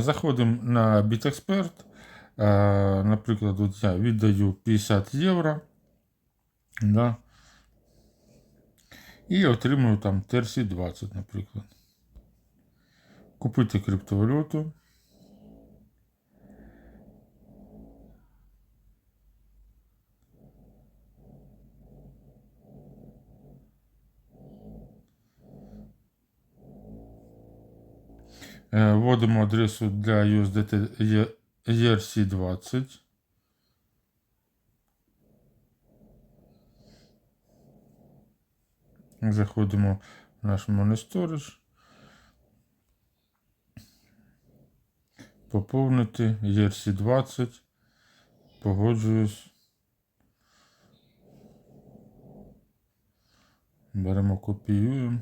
Заходимо на BitExpert. Е, Наприклад, от я віддаю 50 євро. Да. І отримую там TRC20, наприклад. Купити криптовалюту. Вводимо адресу для USDT E- ERC20. Заходимо в наш монесторич. Поповнити ERC20. Погоджуюсь. Беремо, копіюємо.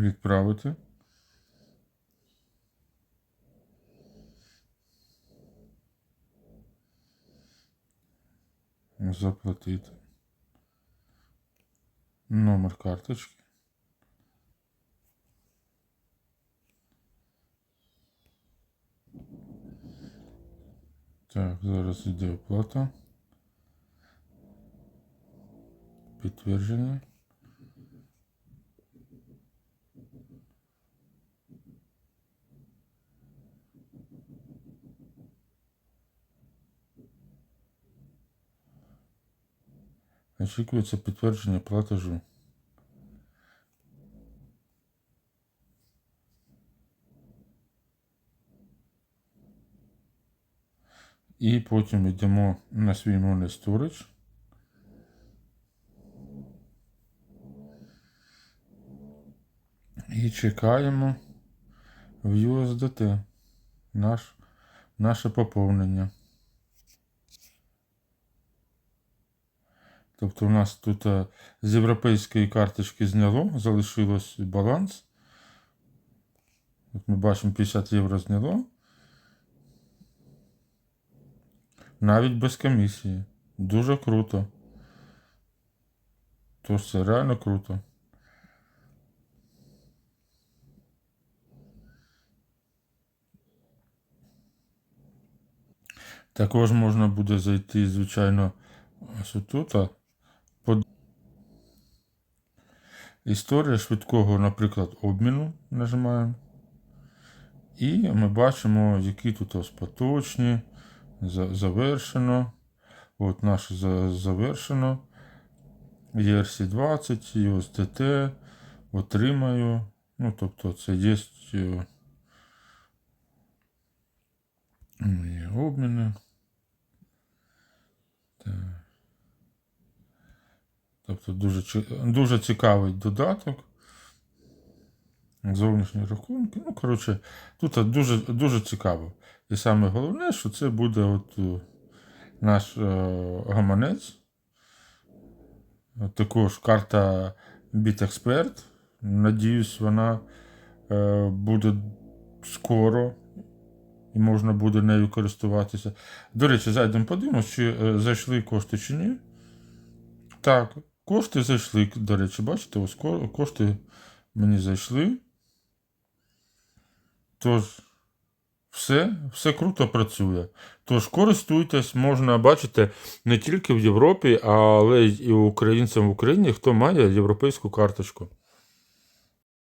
Відправити. Заплатити. Номер карточки. Так, зараз йде оплата. Підтвердження. Очікується підтвердження платежу. І потім йдемо на свій Money Storage. І чекаємо в USDT наш, наше поповнення. Тобто у нас тут е, з європейської карточки зняло, залишилось баланс. От ми бачимо 50 євро зняло. Навіть без комісії. Дуже круто. Тож це реально круто. Також можна буде зайти, звичайно, ось отут. Под... Історія швидкого, наприклад, обміну нажимаємо. І ми бачимо, які тут ось поточні, завершено. От наше завершено. ERC20, USDT, отримаю. Ну, тобто це є е, обміни. Тобто дуже, дуже цікавий додаток. Зовнішні рахунки. Ну, коротше, тут дуже, дуже цікаво. І саме головне, що це буде от е, наш е, гаманець. Також карта BitExpert. Надіюсь, вона е, буде скоро і можна буде нею користуватися. До речі, зайдемо подивимось, чи е, зайшли кошти чи ні. Так, кошти зайшли. До речі, бачите, ось кошти мені зайшли. Тож, все, все круто працює. Тож користуйтесь, можна бачити не тільки в Європі, але й українцям в Україні, хто має європейську карточку.